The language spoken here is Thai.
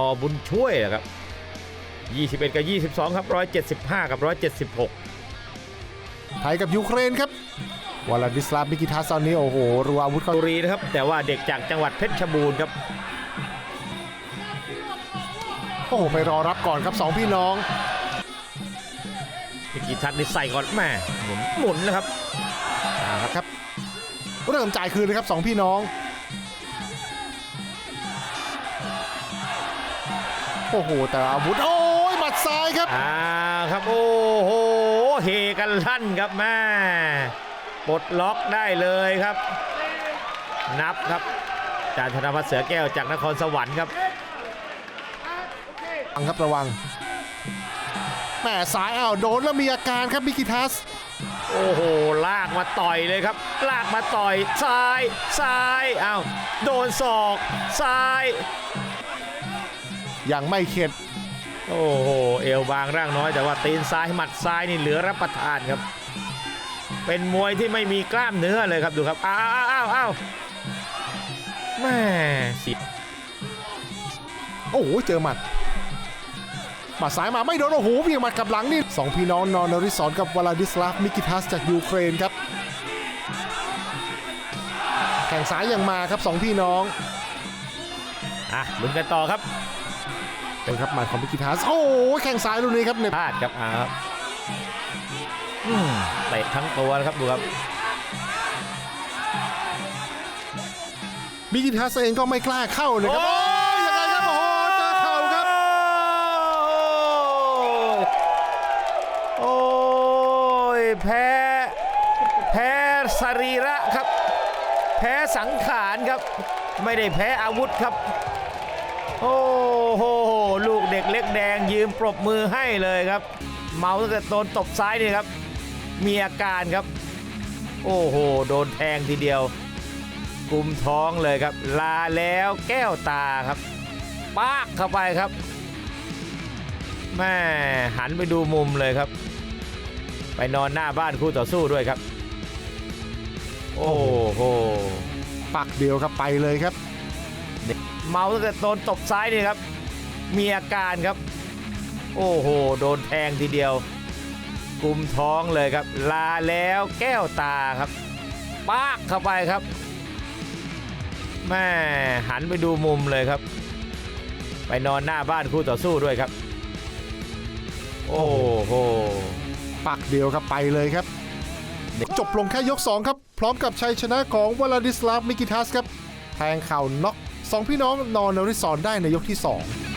อบุญช่วยนะครับ 21 กับ 22 ครับ 175 กับ 176 ไทยกับยูเครนครับวลาดิสลาฟมิกิทัสตอนนี้โอ้โหรัวอาวุธเข้าบุรีนะครับ แต่ว่าเด็กจากจังหวัดเพชรบูรณ์ครับ โอ้โห ไปรอรับก่อนครับสองพี่น้องพิกิทัศน์นี่ใส่ก่อนแม่หมุนหมุนนะครับอ่าครับครับ เริ่มจ่ายคืนเลยครับสองพี่น้อง โอ้โหแต่อาวุธโอ้ยหมัดซ้ายครับอ่าครับโอ้โหเฮกันลั่นครับแม่ปลดล็อกได้เลยครับ นับครับจารย์ธนวัฒน์เสือแก้วจากนครสวรรค์ครับระวังครับระวังแหม่ซ้ายอ้าวโดนแล้วมีอาการครับมิกิทัสโอ้โห ลากมาต่อยเลยครับ ลากมาต่อยซ้ายซ้ายอ้าวโดนศอกซ้าย ยังไม่เข็ด โอ้โห เอวบางร่างน้อยแต่ว่าตีนซ้ายหมัดซ้ายนี่เหลือรับประทานครับ เป็นมวยที่ไม่มีกล้ามเนื้อเลยครับดูครับ อ้าวอ้าวอ้าวแม่สิโอ้โห เจอหมัด หมัดซ้ายมาไม่โดน โอ้โหเพียงหมัดกลับหลังนี่สองพี่น้องนอนนริสอนกับวลาดิสลาฟมิกิทัสจากยูเครนครับ แข่งซ้ายยังมาครับสองพี่น้อง อะลุ้นกันต่อครับ เป็นครับหมัดของมิกิทัสโอ้โหแข่งซ้ายลูกนี้ครับเนี่ยพลาดครับอ่าครับอืมเตะทั้งตัวนะครับดูครับมิกิทัสเองก็ไม่กล้าเข้าเลยครับโอ้ยยังไงครับโอ้โหเจอเข่าครับ โอ้ยแพ้ แพ้สรีระครับ แพ้สังขารครับ ไม่ได้แพ้อาวุธครับ โอ้โหลูกเด็กเล็กแดงยืมปรบมือให้เลยครับ เมาตั้งแต่โดนตบซ้ายนี่ครับ มีอาการครับ โอ้โห โดนแทงทีเดียวกุมท้องเลยครับ ลาแล้วแก้วตาครับปากเข้าไปครับแม่หันไปดูมุมเลยครับ ไปนอนหน้าบ้านคู่ต่อสู้ด้วยครับ โอ้โหปักเดียวครับไปเลยครับ เมาตั้งแต่โดนตบซ้ายนี่ครับ มีอาการครับ โอ้โห โดนแทงทีเดียว กุมท้องเลยครับ ลาแล้วแก้วตาครับปากเข้าไปครับแม่หันไปดูมุมเลยครับ ไปนอนหน้าบ้านคู่ต่อสู้ด้วยครับ โอ้โหปักเดียวครับไปเลยครับ จบลงแค่ยก 2 ครับ พร้อมกับชัยชนะของวลาดิสลาฟมิกิทัสครับ แทงเข่าน็อกสองพี่น้องนอนนริสอนได้ในยกที่ 2